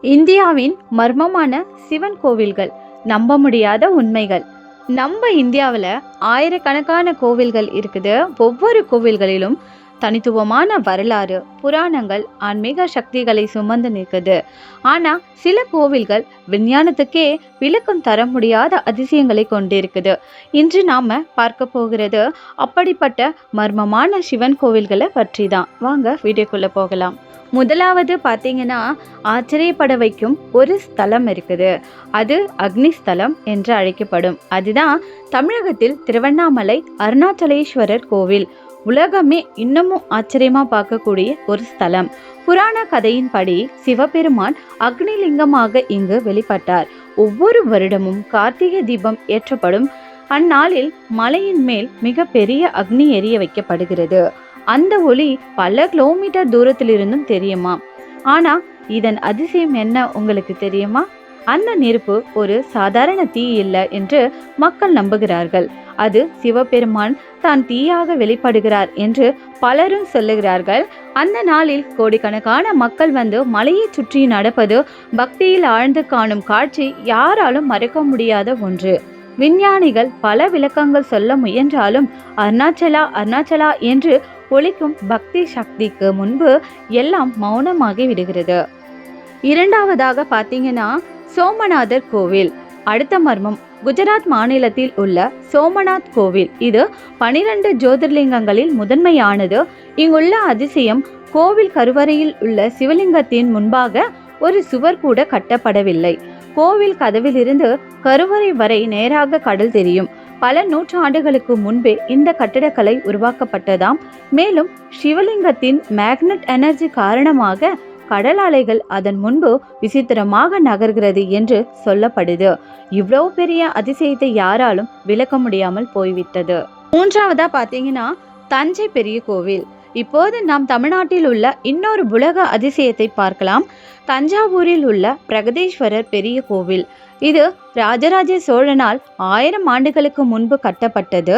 இந்தியாவின் மர்மமான சிவன் கோவில்கள் நம்ப முடியாத உண்மைகள். நம்ம இந்தியாவில் ஆயிரக்கணக்கான கோவில்கள் இருக்குது. ஒவ்வொரு கோவில்களிலும் தனித்துவமான வரலாறு புராணங்கள் ஆன்மீக சக்திகளை சுமந்து நிற்குது. ஆனால் சில கோவில்கள் விஞ்ஞானத்துக்கே விளக்கம் தர முடியாத அதிசயங்களை கொண்டிருக்குது. இன்று நாம பார்க்க போகிறது அப்படிப்பட்ட மர்மமான சிவன் கோவில்களை பற்றி தான் வாங்க வீடியோக்குள்ள போகலாம். முதலாவது பார்த்தீங்கன்னா ஆச்சரியப்பட வைக்கும் ஒரு ஸ்தலம் இருக்குது. அது அக்னி ஸ்தலம் என்று அழைக்கப்படும். அதுதான் தமிழகத்தில் திருவண்ணாமலை அருணாச்சலேஸ்வரர் கோவில். உலகமே இன்னமும் ஆச்சரியமா பார்க்கக்கூடிய ஒரு ஸ்தலம். புராண கதையின்படி சிவபெருமான் அக்னிலிங்கமாக இங்கு வெளிப்பட்டார். ஒவ்வொரு வருடமும் கார்த்திகை தீபம் ஏற்றப்படும். அந்நாளில் மலையின் மேல் மிக பெரிய அக்னி எரிய வைக்கப்படுகிறது. அந்த ஒளி பல கிலோமீட்டர் தூரத்திலிருந்தும் தெரியுமா? ஆனா இதன் அதிசயம் என்ன உங்களுக்கு தெரியுமா? அந்த நெருப்பு ஒரு சாதாரண தீ இல்லை என்று மக்கள் நம்புகிறார்கள். அது சிவபெருமான் தான் தீயாக வெளிப்படுகிறார் என்று பலரும் சொல்லுகிறார்கள். அந்த நாளில் கோடிக்கணக்கான மக்கள் வந்து மலையை சுற்றி நடப்பது பக்தியில் ஆழ்ந்து காணும் காட்சி யாராலும் மறக்க முடியாத ஒன்று. விஞ்ஞானிகள் பல விளக்கங்கள் சொல்ல முயன்றாலும் அருணாச்சலா அருணாச்சலா என்று ஒழிக்கும் பக்தி சக்திக்கு முன்பு எல்லாம் மௌனமாகி விடுகிறது. இரண்டாவதாக பார்த்தீங்கன்னா சோமநாதர் கோவில். அடுத்த மர்மம். குஜராத் மாநிலத்தில் உள்ள சோமநாத் கோவில். இது பனிரெண்டு ஜோதிர்லிங்கங்களில் முதன்மையானது. இங்குள்ள அதிசயம் கோவில் கருவறையில் உள்ள சிவலிங்கத்தின் முன்பாக ஒரு சுவர் கூட கட்டப்படவில்லை. கோவில் கதவிலிருந்து கருவறை வரை நேராக கடல் தெரியும். பல நூற்றாண்டுகளுக்கு முன்பே இந்த கட்டிடக்கலை உருவாக்கப்பட்டதாம். மேலும் சிவலிங்கத்தின் மேக்னட் எனர்ஜி காரணமாக கடல் அலைகள் அதன் முன்பு விசித்திரமாக நகர்கிறது என்று சொல்லப்படுது. இவ்வளவு பெரிய அதிசயத்தை யாராலும் விளக்க முடியாமல் போய்விட்டது. மூன்றாவதா பாத்தீங்கன்னா தஞ்சை பெரிய கோவில். இப்போது நாம் தமிழ்நாட்டில் உள்ள இன்னொரு உலக அதிசயத்தை பார்க்கலாம். தஞ்சாவூரில் உள்ள பிரகதீஸ்வரர் பெரிய கோவில். இது ராஜராஜ சோழனால் ஆயிரம் ஆண்டுகளுக்கு முன்பு கட்டப்பட்டது.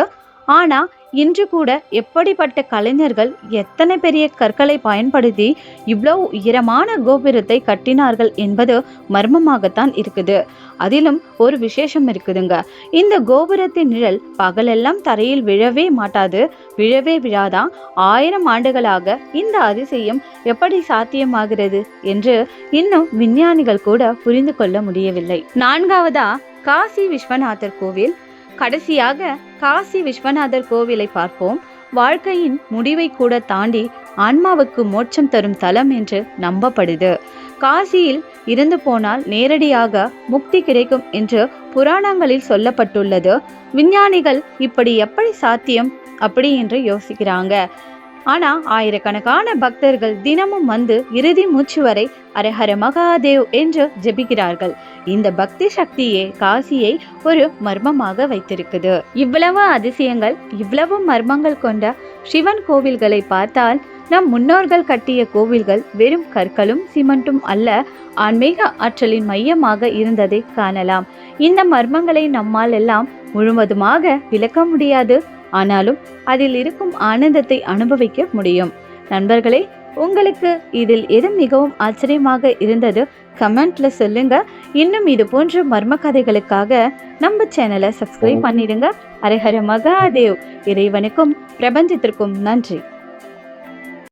ஆனால் இன்று கூட எப்படிப்பட்ட கலைஞர்கள் எத்தனை பெரிய கற்களை பயன்படுத்தி இவ்வளவு உயரமான கோபுரத்தை கட்டினார்கள் என்பது மர்மமாகத்தான் இருக்குது. அதிலும் ஒரு விசேஷம் இருக்குதுங்க. இந்த கோபுரத்தின் நிழல் பகலெல்லாம் தரையில் விழவே மாட்டாது. விழவே விழாதான் ஆயிரம் ஆண்டுகளாக இந்த அதிசயம் எப்படி சாத்தியமாகிறது என்று இன்னும் விஞ்ஞானிகள் கூட புரிந்து கொள்ள முடியவில்லை. நான்காவதா? காசி விஸ்வநாதர் கோவில் கடைசியாக காசி விஸ்வநாதர் கோவிலை பார்ப்போம். வாழ்க்கையின் முடிவை கூட தாண்டி ஆன்மாவுக்கு மோட்சம் தரும் தலம் என்று நம்பப்படுது. காசியில் இருந்து போனால் நேரடியாக முக்தி கிடைக்கும் என்று புராணங்களில் சொல்லப்பட்டுள்ளது. விஞ்ஞானிகள் இப்படி எப்படி சாத்தியம்? அப்படி என்று யோசிக்கிறாங்க. ஆனா ஆயிரக்கணக்கான பக்தர்கள் தினமும் வந்து இறுதி மூச்சு வரை அரஹர மகாதேவ் என்று ஜெபிக்கிறார்கள். இந்த பக்தி சக்தியே காசியை ஒரு மர்மமாக வைத்திருக்குது. இவ்வளவு அதிசயங்கள் இவ்வளவு மர்மங்கள் கொண்ட சிவன் கோவில்களை பார்த்தால் நம் முன்னோர்கள் கட்டிய கோவில்கள் வெறும் கற்களும் சிமெண்ட்டும் அல்ல ஆன்மீக ஆற்றலின் மையமாக இருந்ததை காணலாம். இந்த மர்மங்களை நம்மால் எல்லாம் முழுவதுமாக விளக்க முடியாது. ஆனாலும் அதில் இருக்கும் ஆனந்தத்தை அனுபவிக்க முடியும். நண்பர்களே உங்களுக்கு இதில் எது மிகவும் ஆச்சரியமாக இருந்தது? கமெண்ட்ல சொல்லுங்க. இன்னும் இது போன்ற மர்ம கதைகளுக்காக நம்ம சேனலை சப்ஸ்கிரைப் பண்ணிடுங்க. ஹரஹர மகாதேவ் இறைவனுக்கும் பிரபஞ்சத்திற்கும் நன்றி.